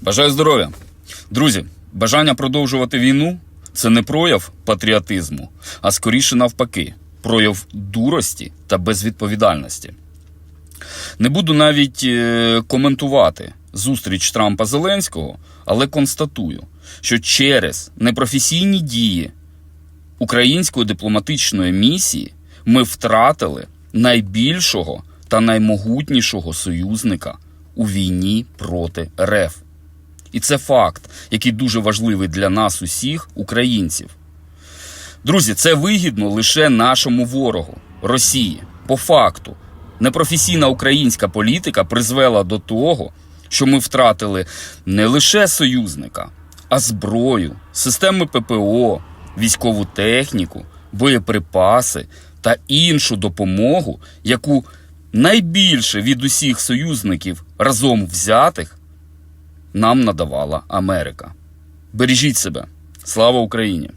Бажаю здоров'я. Друзі, бажання продовжувати війну це не прояв патріотизму, а скоріше навпаки, прояв дурості та безвідповідальності. Не буду навіть е, коментувати зустріч Трампа Зеленського, але констатую, що через непрофесійні дії української дипломатичної місії ми втратили найбільшого та наймогутнішого союзника у війні проти РФ. І це факт, який дуже важливий для нас, усіх українців. Друзі, це вигідно лише нашому ворогу Росії. По факту, непрофесійна українська політика призвела до того, що ми втратили не лише союзника, а зброю, системи ППО, військову техніку, боєприпаси та іншу допомогу, яку найбільше від усіх союзників разом взятих нам надавала Америка. Бережіть себе. Слава Україні!